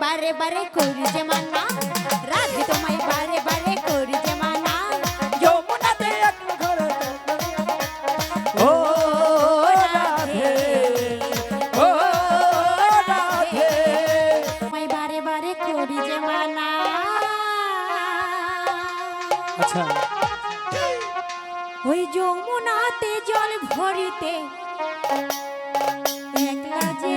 বারে বারে করি যে মানা। রাধে তোমায় বারে বারে করি যে মানা। যমুনাতে ও রাধে ও রাধে। তোমায় বারে বারে করি যে মানা। আচ্ছা। ওই যমুনাতে জল ভরিতে একলা যে